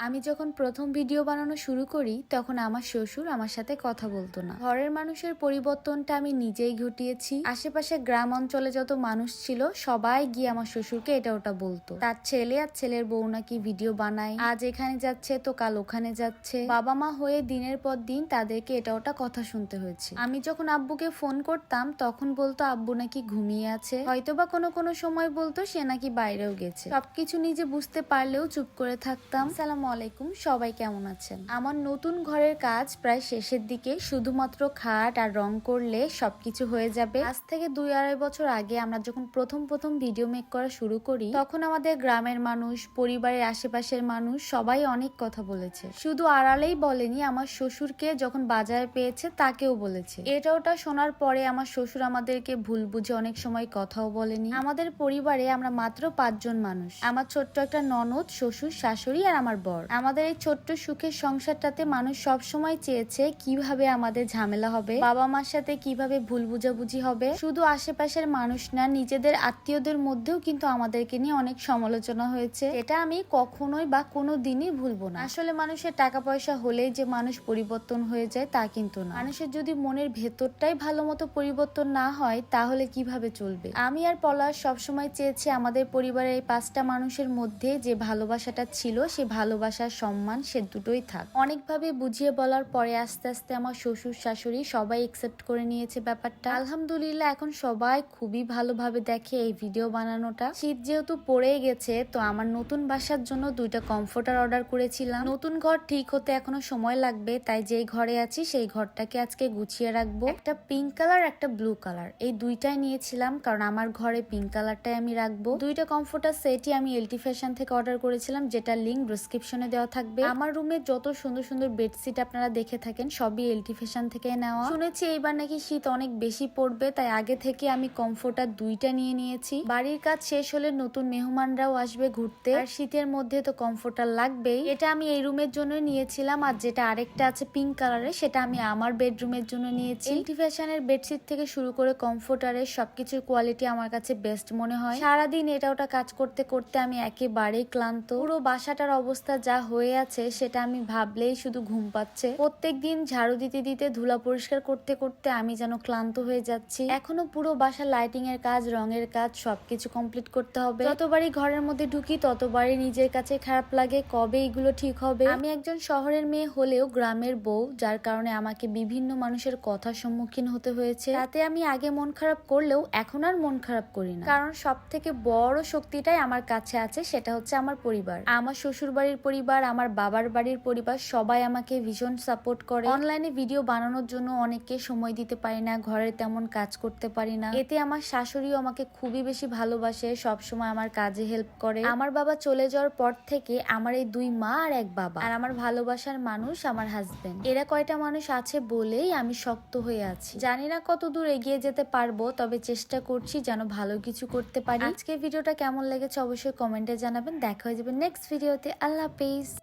আমি যখন প্রথম ভিডিও বানানো শুরু করি, তখন আমার শ্বশুর আমার সাথে কথা বলতো না। ঘরের মানুষের পরিবর্তনটা আমি নিজেই ঘটিয়েছি। আশেপাশে গ্রাম অঞ্চলে যত মানুষ ছিল, সবাই গিয়ে আমার শ্বশুরকে এটা ওটা বলতো। তার ছেলে আর ছেলের বউ নাকি ভিডিও বানায়। আজ এখানে যাচ্ছে, তো কাল ওখানে যাচ্ছে। বাবা মা হয়ে দিনের পর দিন তাদেরকে এটা ওটা কথা শুনতে হয়েছে। আমি যখন আব্বুকে ফোন করতাম, তখন বলতো আব্বু নাকি ঘুমিয়ে আছে। হয়তোবা কোনো কোনো সময় বলতো সে নাকি বাইরেও গেছে। সবকিছু নিজে বুঝতে পারলেও চুপ করে থাকতাম। সালাম আলাইকুম, সবাই কেমন আছেন? আমার নতুন ঘরের কাজ প্রায় শেষের দিকে, শুধুমাত্র খাট আর রং করলে সবকিছু হয়ে যাবে। আজ থেকে দুই আড়াই বছর আগে আমরা যখন প্রথম প্রথম ভিডিও মেক করা শুরু করি, তখন আমাদের গ্রামের মানুষ, পরিবারের আশেপাশের মানুষ সবাই অনেক কথা বলেছে। শুধু আড়ালেই বলেনি, আমার শ্বশুরকে যখন বাজারে পেয়েছে, তাকেও বলেছে। এটা ওটা শোনার পরে আমার শ্বশুর আমাদেরকে ভুল বুঝে অনেক সময় কথাও বলেনি। আমাদের পরিবারে আমরা মাত্র পাঁচজন মানুষ। আমার ছোট্ট একটা ননদ, শ্বশুর, শাশুড়ি আর আমার বর। আমাদের এই ছোট্ট সুখের সংসারটাতে মানুষ সব সময় চেয়েছে কীভাবে আমাদের ঝামেলা হবে বাবা মার সাথে কীভাবে ভুল বুঝাবুঝি হবে। শুধু আশেপাশের মানুষ না, নিজেদের আত্মীয়দের মধ্যেও কিন্তু আমাদেরকে নিয়ে অনেক সমালোচনা হয়েছে। এটা আমি কখনোই বা কোনো দিনই ভুলবো না। আসলে মানুষের টাকা পয়সা হলেই যে মানুষ পরিবর্তন হয়ে যায় তা কিন্তু না। মানুষের যদি মনের ভেতরটাই ভালো মতো পরিবর্তন না হয়, তাহলে কীভাবে চলবে? আমি আর পলাশ সবসময় চেয়েছি আমাদের পরিবারের এই পাঁচটা মানুষের মধ্যে যে ভালোবাসাটা ছিল, সে ভালোবাসার সম্মান সে দুটোই থাক। অনেকভাবে বুঝিয়ে বলার পরে আস্তে আস্তে আমার শ্বশুর শাশুড়ি সবাই একসেপ্ট করে নিয়েছে ব্যাপারটা। আলহামদুলিল্লাহ, এখন সবাই খুবই ভালোভাবে দেখে এই ভিডিও বানানোটা। শীত যেহেতু পড়ে গেছে, তো আমার নতুন বাসার জন্য দুইটা কমফোর্টার অর্ডার করেছিলাম। নতুন ঘর ঠিক হতে এখনও সময় লাগবে, তাই যেই ঘরে আছি সেই ঘরটাকে আজকে গুছিয়ে রাখব। একটা পিঙ্ক কালার একটা ব্লু কালার এই দুইটাই নিয়েছিলাম, কারণ আমার ঘরে পিঙ্ক কালারটাই আমি রাখব। দুইটা কমফোর্টার সেটই আমি এলটি ফ্যাশন থেকে অর্ডার করেছিলাম, যেটা লিঙ্ক ডিসক্রিপশনে দেওয়া থাকবে। আমার রুমে যত সুন্দর সুন্দর বেডশিট আপনারা দেখে থাকেন, সবই এলটি থেকে নেওয়া। শুনেছি এইবার নাকি শীত অনেক বেশি পড়বে, তাই আগে থেকে আমি কমফোর্টার দুইটা নিয়ে নিয়েছি। বাড়ির কাজ শেষ হলে নতুন মেহমানরাও আসবে ঘুরতে। আর শীতের মধ্যে তো কমফোর্টার লাগবেই। এটা আমি এই রুমের জন্য নিয়েছিলাম, আর যেটা আরেকটা আছে পিঙ্ক কালারের সেটা আমি আমার বেডরুমের জন্য নিয়েছি। এলটি ফ্যাশনের বেডশিট থেকে শুরু করে কমফোর্টারের সবকিছুর কোয়ালিটি আমার কাছে বেস্ট মনে হয়। সারাদিন এটা ওটা কাজ করতে করতে আমি একেবারেই ক্লান্ত। পুরো বাসাটার অবস্থা যা হয়ে আছে সেটা আমি ভাবলেই শুধু ঘুম পাচ্ছে। প্রত্যেক দিন ঝাড়ু দিতে দিতে ধুলা পরিষ্কার করতে করতে আমি যেন ক্লান্ত হয়ে যাচ্ছি। এখনও পুরো বাসা লাইটিং এর কাজ, রঙের কাজ সবকিছু কমপ্লিট করতে হবে। যতবারই ঘরের মধ্যে ঢুকি, ততবারই নিজের কাছে খারাপ লাগে কবে এগুলো ঠিক হবে। আমি একজন শহরের মেয়ে হলেও গ্রামের বউ, যার কারণে আমাকে বিভিন্ন মানুষের কথার সম্মুখীন হতে হয়েছে। তাতে আমি আগে মন খারাপ করলেও এখন আর মন খারাপ করি না। কারণ সব থেকে বড় শক্তিটাই আমার কাছে আছে, সেটা হচ্ছে আমার পরিবার। আমার শ্বশুর বাড়ির পরিবার, আমার বাবার বাড়ির পরিবার সবাই আমাকে ভীষণ সাপোর্ট করে। অনলাইনে ভিডিও বানানোর জন্য অনেককে সময় দিতে পারি না, ঘরের তেমন কাজ করতে পারি না। এতে আমার শাশুড়িও আমাকে খুবই বেশি ভালোবাসে সব সময় আমার কাজে হেল্প করে। আমার বাবা চলে যাওয়ার পর থেকে আমার এই দুই মা আর এক বাবা। আর আমার ভালোবাসার মানুষ আমার হাজবেন্ড এরা কয়টা মানুষ আছে বলেই আমি শক্ত হয়ে আছি। জানি না কত দূর এগিয়ে যেতে পারব, তবে চেষ্টা করছি যেন ভালো কিছু করতে পারি। আজকে ভিডিওটা কেমন লেগেছে অবশ্যই কমেন্টে জানাবেন। দেখা হয়ে যাবে নেক্সট ভিডিওতে আল্লাহ Peace.